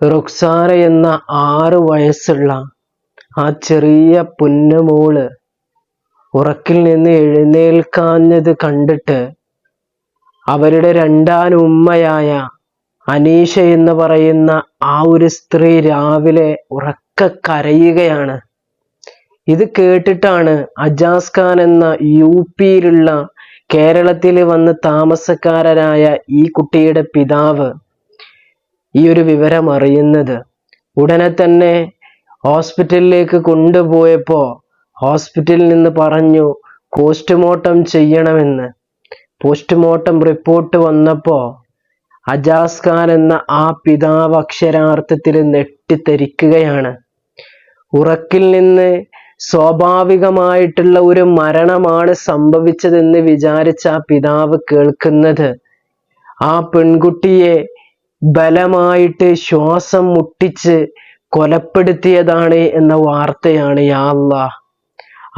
റുക്സാന എന്ന ആറ് വയസ്സുള്ള ആ ചെറിയ പുന്നമോൾ ഉറക്കിൽ നിന്ന് എഴുന്നേൽക്കാഞ്ഞത് കണ്ടിട്ട് അവരുടെ രണ്ടാനുമ്മയായ അനീഷ എന്ന് പറയുന്ന ആ ഒരു സ്ത്രീ രാവിലെ ഉറക്ക കരയുകയാണ്. ഇത് കേട്ടിട്ടാണ് അജാസ് ഖാൻ എന്ന യു പിയിലുള്ള കേരളത്തിൽ വന്ന് താമസക്കാരനായ ഈ കുട്ടിയുടെ പിതാവ് ഈ ഒരു വിവരം അറിയുന്നത്. ഉടനെ തന്നെ ഹോസ്പിറ്റലിലേക്ക് കൊണ്ടുപോയപ്പോൾ ഹോസ്പിറ്റലിൽ നിന്ന് പറഞ്ഞു പോസ്റ്റ്മോർട്ടം ചെയ്യണമെന്ന്. പോസ്റ്റ്മോർട്ടം റിപ്പോർട്ട് വന്നപ്പോൾ അജാസ് ഖാൻ എന്ന ആ പിതാവ് അക്ഷരാർത്ഥത്തിൽ നെട്ടിത്തെരിക്കുകയാണ്. ഉറക്കിൽ നിന്ന് സ്വാഭാവികമായിട്ടുള്ള ഒരു മരണമാണ് സംഭവിച്ചതെന്ന് വിചാരിച്ച ആ പിതാവ് കേൾക്കുന്നത്. ആ പെൺകുട്ടിയെ ബലമായിട്ട് ശ്വാസം മുട്ടിച്ച് കൊലപ്പെടുത്തിയതാണ് എന്ന വാർത്തയാണ് യാ അല്ലാ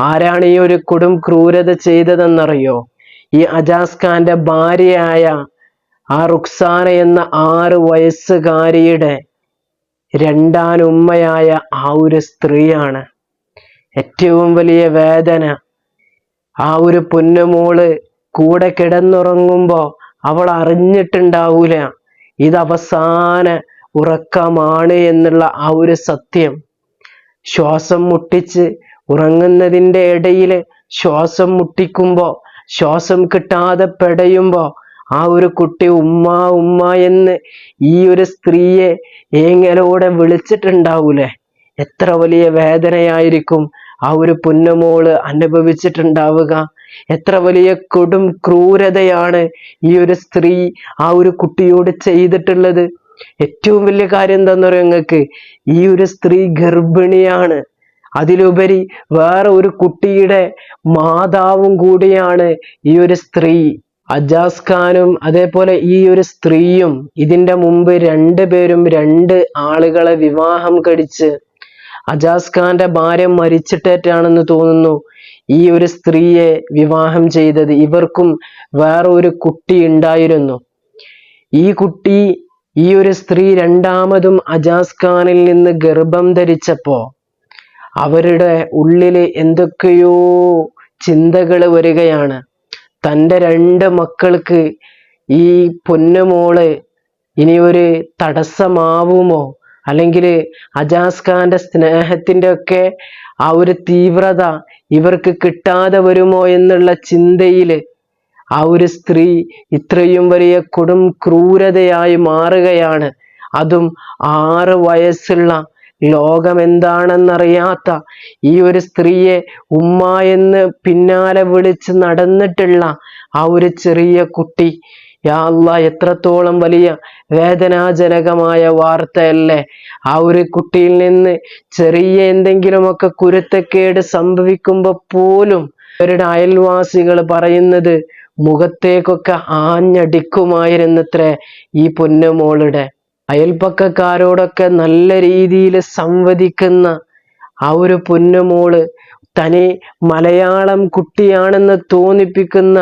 ആരാണ് ഈ ഒരു കൊടും ക്രൂരത ചെയ്തതെന്നറിയോ? ഈ അജാസ് ഖാന്റെ ഭാര്യയായ ആ റുക്സാന എന്ന ആറ് വയസ്സുകാരിയുടെ രണ്ടാനുമ്മയായ ആ ഒരു സ്ത്രീയാണ്. ഏറ്റവും വലിയ വേദന. ആ ഒരു പൊന്നുമോൾ കൂടെ കിടന്നുറങ്ങുമ്പോ അവൾ അറിഞ്ഞിട്ടുണ്ടാവൂല. ഇത് അവസാന ഉറക്കമാണ് എന്നുള്ള ആ ഒരു സത്യം. ശ്വാസം മുട്ടിച്ച് ഉറങ്ങുന്നതിന്റെ ഇടയിൽ ശ്വാസം മുട്ടിക്കുമ്പോ ശ്വാസം കിട്ടാതെ പെടയുമ്പോൾ ആ ഒരു കുട്ടി ഉമ്മ ഉമ്മ എന്ന് ഈ ഒരു സ്ത്രീയെ ഏങ്ങലോടെ വിളിച്ചിട്ടുണ്ടാവൂലേ? എത്ര വലിയ വേദനയായിരിക്കും ആ ഒരു പുന്നമോൾ അനുഭവിച്ചിട്ടുണ്ടാവുക. എത്ര വലിയ കൊടും ക്രൂരതയാണ് ഈ ഒരു സ്ത്രീ ആ ഒരു കുട്ടിയോട് ചെയ്തിട്ടുള്ളത്. ഏറ്റവും വലിയ കാര്യം എന്താന്ന് പറയുക നിങ്ങൾക്ക്? ഈ ഒരു സ്ത്രീ ഗർഭിണിയാണ്. അതിലുപരി വേറെ ഒരു കുട്ടിയുടെ മാതാവും കൂടിയാണ് ഈ ഒരു സ്ത്രീ. അജാസ് ഖാനും അതേപോലെ ഈ ഒരു സ്ത്രീയും ഇതിന്റെ മുമ്പ് രണ്ടുപേരും രണ്ട് ആളുകളെ വിവാഹം കഴിച്ച് അജാസ് ഖാന്റെ ഭാര്യ മരിച്ചിട്ടേറ്റാണെന്ന് തോന്നുന്നു. ഈ ഒരു സ്ത്രീയെ വിവാഹം ചെയ്തത് ഇവർക്കും വേറെ ഒരു കുട്ടി ഉണ്ടായിരുന്നു. ഈ കുട്ടി ഈ ഒരു സ്ത്രീ രണ്ടാമതും അജാസ് ഖാനിൽ നിന്ന് ഗർഭം ധരിച്ചപ്പോ അവരുടെ ഉള്ളിൽ എന്തൊക്കെയോ ചിന്തകൾ വരികയാണ്. തന്റെ രണ്ട് മക്കൾക്ക് ഈ പൊന്നുമോൾ ഇനി ഒരു തടസ്സമാവുമോ? അല്ലെങ്കിൽ അജാസ് ഖാന്റെ സ്നേഹത്തിന്റെ ഒക്കെ ആ ഒരു തീവ്രത ഇവർക്ക് കിട്ടാതെ വരുമോ എന്നുള്ള ചിന്തയിൽ ആ ഒരു സ്ത്രീ ഇത്രയും വലിയ കൊടും ക്രൂരതയായി മാറുകയാണ്. അതും ആറ് വയസ്സുള്ള ലോകം എന്താണെന്നറിയാത്ത ഈ ഒരു സ്ത്രീയെ ഉമ്മ എന്ന് പിന്നാലെ വിളിച്ച് നടന്നിട്ടുള്ള ആ ഒരു ചെറിയ കുട്ടി യാ അല്ല എത്രത്തോളം വലിയ വേദനാജനകമായ വാർത്തയല്ലേ. ആ ഒരു കുട്ടിയിൽ നിന്ന് ചെറിയ എന്തെങ്കിലുമൊക്കെ കുരുത്തക്കേട് സംഭവിക്കുമ്പോൾ പോലും അവരുടെ അയൽവാസികൾ പറയുന്നത് മുഖത്തേക്കൊക്കെ ആഞ്ഞടിക്കുമായിരുന്നത്രേ ഈ പൊന്നുമോളുടെ. അയൽപ്പക്കക്കാരോടൊക്കെ നല്ല രീതിയിൽ സംവദിക്കുന്ന ആ ഒരു പൊന്നുമോൾ തനി മലയാളം കുട്ടിയാണെന്ന് തോന്നിപ്പിക്കുന്ന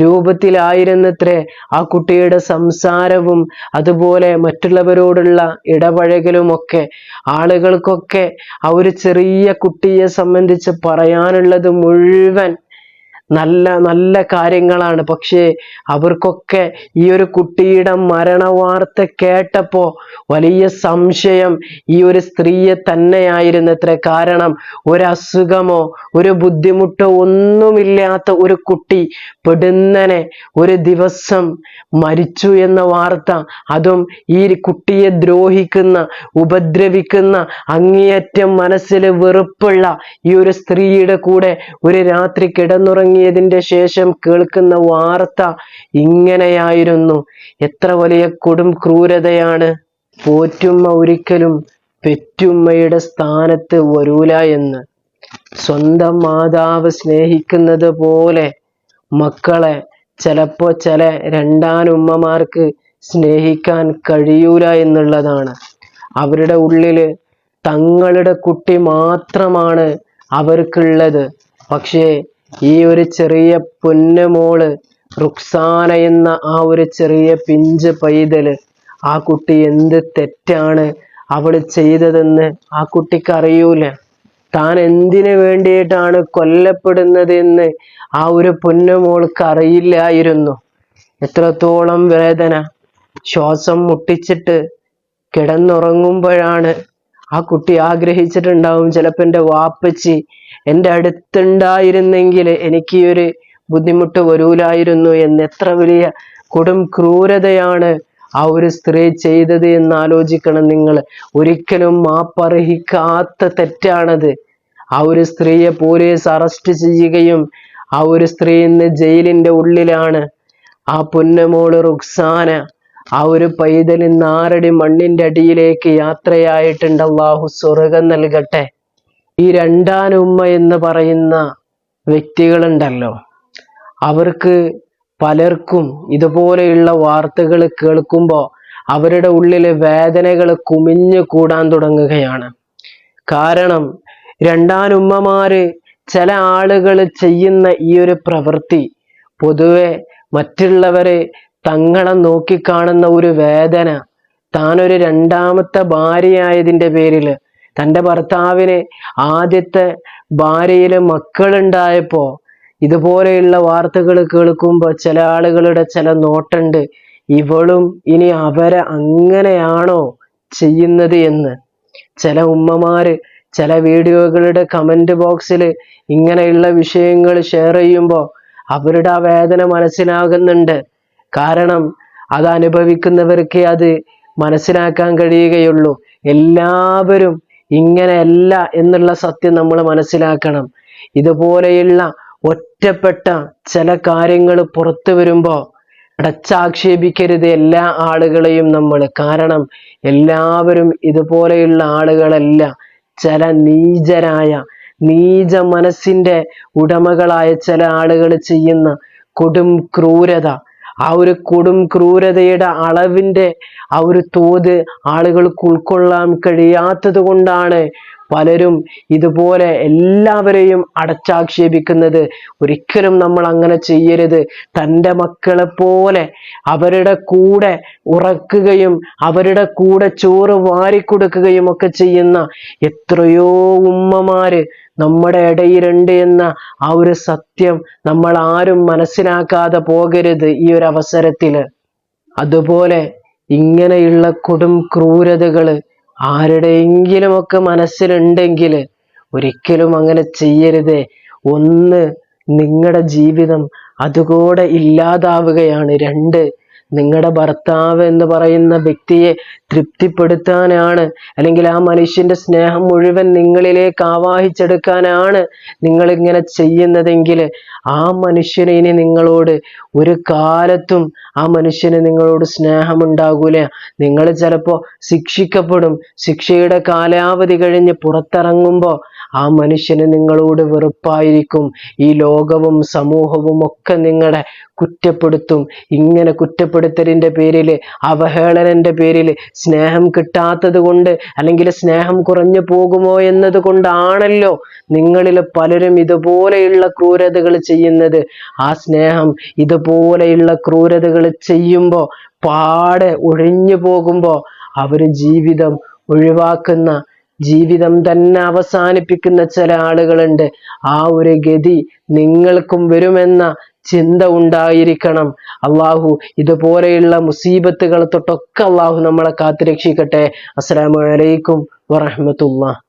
രൂപത്തിലായിരുന്നത്രേ ആ കുട്ടിയുടെ സംസാരവും അതുപോലെ മറ്റുള്ളവരോടുള്ള ഇടപഴകലുമൊക്കെ. ആളുകൾക്കൊക്കെ ആ ഒരു ചെറിയ കുട്ടിയെ സംബന്ധിച്ച് പറയാനുള്ളത് മുഴുവൻ നല്ല നല്ല കാര്യങ്ങളാണ്. പക്ഷേ അവർക്കൊക്കെ ഈ ഒരു കുട്ടിയുടെ മരണവാർത്ത കേട്ടപ്പോ വലിയ സംശയം ഈ ഒരു സ്ത്രീയെ തന്നെയായിരുന്നത്ര. കാരണം ഒരു ഒരു ബുദ്ധിമുട്ടോ ഒന്നുമില്ലാത്ത ഒരു കുട്ടി പെടുന്നനെ ഒരു ദിവസം മരിച്ചു എന്ന വാർത്ത അതും ഈ കുട്ടിയെ ദ്രോഹിക്കുന്ന ഉപദ്രവിക്കുന്ന അങ്ങേയറ്റം മനസ്സിൽ വെറുപ്പുള്ള ഈ ഒരു സ്ത്രീയുടെ കൂടെ ഒരു രാത്രി കിടന്നുറങ്ങിയതിന്റെ ശേഷം കേൾക്കുന്ന വാർത്ത ഇങ്ങനെയായിരുന്നു. എത്ര വലിയ കൊടും ക്രൂരതയാണ്. പോറ്റുമ്മ ഒരിക്കലും പെറ്റുമ്മയുടെ സ്ഥാനത്ത് വരൂല എന്ന്. സ്വന്തം മാതാവ് സ്നേഹിക്കുന്നത് പോലെ മക്കളെ ചിലപ്പോ ചില രണ്ടാനുമ്മമാർക്ക് സ്നേഹിക്കാൻ കഴിയൂല എന്നുള്ളതാണ്. അവരുടെ ഉള്ളിൽ തങ്ങളുടെ കുട്ടി മാത്രമാണ് അവർക്കുള്ളത്. പക്ഷേ ഈ ഒരു ചെറിയ പൊന്നുമോൾ റുക്സാന എന്ന ആ ഒരു ചെറിയ പിഞ്ച് പൈതൽ ആ കുട്ടി എന്ത് തെറ്റാണ് അവൾ ചെയ്തതെന്ന് ആ കുട്ടിക്ക് അറിയൂല. താൻ എന്തിനു വേണ്ടിയിട്ടാണ് കൊല്ലപ്പെടുന്നത് എന്ന് ആ ഒരു പൊന്നുമോൾക്ക് അറിയില്ലായിരുന്നു. എത്രത്തോളം വേദന. ശ്വാസം മുട്ടിച്ചിട്ട് കിടന്നുറങ്ങുമ്പോഴാണ് ആ കുട്ടി ആഗ്രഹിച്ചിട്ടുണ്ടാവും ചിലപ്പോൾ എന്റെ വാപ്പച്ചി എന്റെ അടുത്തുണ്ടായിരുന്നെങ്കിൽ എനിക്ക് ഈ ഒരു ബുദ്ധിമുട്ട് വരൂലായിരുന്നു എന്ന് എത്ര വലിയ കൊടും ക്രൂരതയാണ് ആ ഒരു സ്ത്രീ ചെയ്തത് എന്ന് ആലോചിക്കണം നിങ്ങൾ ഒരിക്കലും മാപ്പർഹിക്കാത്ത തെറ്റാണത്. ആ ഒരു സ്ത്രീയെ പോലീസ് അറസ്റ്റ് ചെയ്യുകയും ആ ഒരു സ്ത്രീ ഇന്ന് ജയിലിന്റെ ഉള്ളിലാണ്. ആ പൊന്നമോൾ റുക്സാന ആ ഒരു പൈതലിൻ നാരടി ആറടി മണ്ണിന്റെ അടിയിലേക്ക് യാത്രയായിട്ടുണ്ട്. അള്ളാഹു സ്വർഗം നൽകട്ടെ. ഈ രണ്ടാനുമ്മ എന്ന് പറയുന്ന വ്യക്തികളുണ്ടല്ലോ. അവർക്ക് പലർക്കും ഇതുപോലെയുള്ള വാർത്തകൾ കേൾക്കുമ്പോൾ അവരുടെ ഉള്ളിലെ വേദനകൾ കുമിഞ്ഞു കൂടാൻ തുടങ്ങുകയാണ്. കാരണം രണ്ടാനുമ്മമാര് ചില ആളുകൾ ചെയ്യുന്ന ഈ ഒരു പ്രവൃത്തി പൊതുവെ മറ്റുള്ളവരെ തങ്ങളെ നോക്കിക്കാണുന്ന ഒരു വേദന താനൊരു രണ്ടാമത്തെ ഭാര്യയായതിന്റെ പേരിൽ തന്റെ ഭർത്താവിന് ആദ്യത്തെ ഭാര്യയിലെ മക്കളുണ്ടായപ്പോൾ ഇതുപോലെയുള്ള വാർത്തകൾ കേൾക്കുമ്പോൾ ചില ആളുകളുടെ ചില നോട്ടുണ്ട്. ഇവളും ഇനി അവരെ അങ്ങനെയാണോ ചെയ്യുന്നത് എന്ന്. ചില ഉമ്മമാര് ചില വീഡിയോകളുടെ കമന്റ് ബോക്സിൽ ഇങ്ങനെയുള്ള വിഷയങ്ങൾ ഷെയർ ചെയ്യുമ്പോൾ അവരുടെ ആ വേദന മനസ്സിലാകുന്നുണ്ട്. കാരണം അത് അനുഭവിക്കുന്നവർക്ക് അത് മനസ്സിലാക്കാൻ കഴിയുകയുള്ളൂ. എല്ലാവരും ഇങ്ങനെയല്ല എന്നുള്ള സത്യം നമ്മൾ മനസ്സിലാക്കണം. ഇതുപോലെയുള്ള ഒറ്റപ്പെട്ട ചില കാര്യങ്ങൾ പുറത്തു വരുമ്പോൾ അടച്ചാക്ഷേപിക്കരുത് എല്ലാ ആളുകളെയും നമ്മൾ. കാരണം എല്ലാവരും ഇതുപോലെയുള്ള ആളുകളല്ല. ചില നീചരായ നീച മനസ്സിന്റെ ഉടമകളായ ചില ആളുകൾ ചെയ്യുന്ന കൊടും ക്രൂരത. ആ ഒരു കൊടും ക്രൂരതയുടെ അളവിന്റെ ആ ഒരു തോത് ആളുകൾക്ക് ഉൾക്കൊള്ളാൻ കഴിയാത്തത് കൊണ്ടാണ് പലരും ഇതുപോലെ എല്ലാവരെയും അടച്ചാക്ഷേപിക്കുന്നത്. ഒരിക്കലും നമ്മൾ അങ്ങനെ ചെയ്യരുത്. തന്റെ മക്കളെ പോലെ അവരുടെ കൂടെ ഉറക്കുകയും അവരുടെ കൂടെ ചോറ് വാരിക്കൊടുക്കുകയും ഒക്കെ ചെയ്യുന്ന എത്രയോ ഉമ്മമാര് നമ്മുടെ ഇടയിലുണ്ട് എന്ന ആ ഒരു സത്യം നമ്മൾ ആരും മനസ്സിലാക്കാതെ പോകരുത് ഈ ഒരു അവസരത്തിൽ അതുപോലെ ഇങ്ങനെയുള്ള കൊടും ക്രൂരതകൾ ആരുടെയെങ്കിലുമൊക്കെ മനസ്സിലുണ്ടെങ്കിൽ ഒരിക്കലും അങ്ങനെ ചെയ്യരുത്. ഒന്ന് നിങ്ങളുടെ ജീവിതം അതുകൂടെ ഇല്ലാതാവുകയാണ്. രണ്ട് നിങ്ങളുടെ ഭർത്താവ് എന്ന് പറയുന്ന വ്യക്തിയെ തൃപ്തിപ്പെടുത്താനാണ് അല്ലെങ്കിൽ ആ മനുഷ്യന്റെ സ്നേഹം മുഴുവൻ നിങ്ങളിലേക്ക് ആവാഹിച്ചെടുക്കാനാണ് നിങ്ങളിങ്ങനെ ചെയ്യുന്നതെങ്കിൽ ആ മനുഷ്യന് ഇനി നിങ്ങളോട് ഒരു കാലത്തും ആ മനുഷ്യന് നിങ്ങളോട് സ്നേഹമുണ്ടാകൂല. നിങ്ങൾ ചിലപ്പോൾ ശിക്ഷിക്കപ്പെടും. ശിക്ഷയുടെ കാലാവധി കഴിഞ്ഞ് പുറത്തിറങ്ങുമ്പോൾ ആ മനുഷ്യന് നിങ്ങളോട് വെറുപ്പായിരിക്കും. ഈ ലോകവും സമൂഹവും ഒക്കെ നിങ്ങളെ കുറ്റപ്പെടുത്തും. ഇങ്ങനെ കുറ്റപ്പെടുത്തലിന്റെ പേരിൽ അവഹേളനന്റെ പേരിൽ സ്നേഹം കിട്ടാത്തത് കൊണ്ട് അല്ലെങ്കിൽ സ്നേഹം കുറഞ്ഞു പോകുമോ എന്നത് കൊണ്ടാണല്ലോ നിങ്ങളിൽ പലരും ഇതുപോലെയുള്ള ക്രൂരതകൾ ചെയ്യുന്നത്. ആ സ്നേഹം ഇതുപോലെയുള്ള ക്രൂരതകൾ ചെയ്യുമ്പോൾ പാടെ ഒഴിഞ്ഞു പോകുമ്പോൾ അവർ ജീവിതം ഒഴിവാക്കുന്ന ജീവിതം തന്നെ അവസാനിപ്പിക്കുന്ന ചില ആളുകളുണ്ട്. ആ ഒരു ഗതി നിങ്ങൾക്കും വരുമെന്ന ചിന്ത ഉണ്ടായിരിക്കണം. അള്ളാഹു ഇതുപോലെയുള്ള മുസീബത്തുകൾ തൊട്ടൊക്കെ അള്ളാഹു നമ്മളെ കാത്തുരക്ഷിക്കട്ടെ. അസ്സാം വലൈക്കും വറഹ്മത്തുള്ളാഹി.